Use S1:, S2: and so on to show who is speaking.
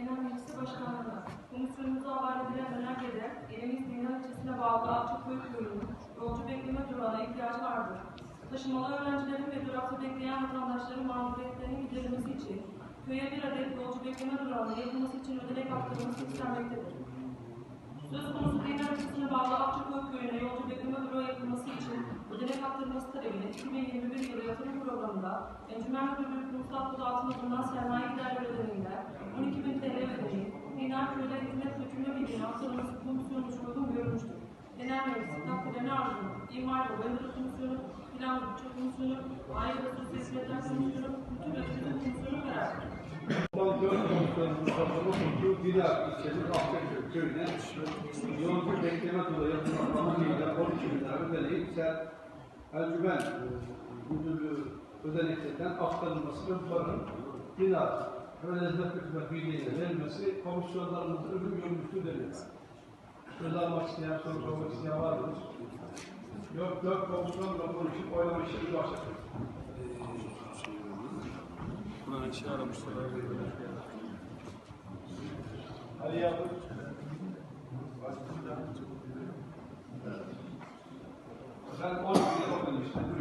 S1: Genel Meclisi Başkanlığı'na komisyonumuza havale edilen önergede ilimiz Dinler ilçesine bağlı Akçaköy köyünün yolcu bekleme durağına ihtiyaç vardır. Taşımalı öğrencilerin ve durakta bekleyen vatandaşların mağduriyetlerinin giderilmesi için köye bir adet yolcu bekleme durağının yapılması için ödenek aktarılması istenmektedir. Söz konusu Dinler ilçesine bağlı Akçaköy köyüne yolcu bekleme durağı yapılması için ödenek aktarılması talebini 2021 yılı yatırım programında Encümen Müdürlüğü Kurumsal Kodu altında bulunan arz ediyor. İmar ve Bayındırı Komisyonu, Plan ve Bütçe Komisyonu, Aile ve Sosyal Komisyonu, Kültür ve Turizm Komisyonu karar
S2: dört komisyonun toplamı kurduğu Dinar ilçesi Akçaköy köyüne yolcu bekleme dolu yapılmak amacıyla 12 bin lira ödeneği ise Ercümen Müdürlüğü ödeneklerden aktarılması ve bunların Dinar Öyle Hizmet Hükümet Birliği'ne verilmesi komisyonlarımızda ölüm görmüştür deniyor. Söz almak isteyen, soru sormak isteyen var mı? Dört, dört komutanla konuşup oynamışız başladık.
S3: Kur'an şey aramışlar.
S2: Ali Yavuz. Sen 10 yıl okumuştun.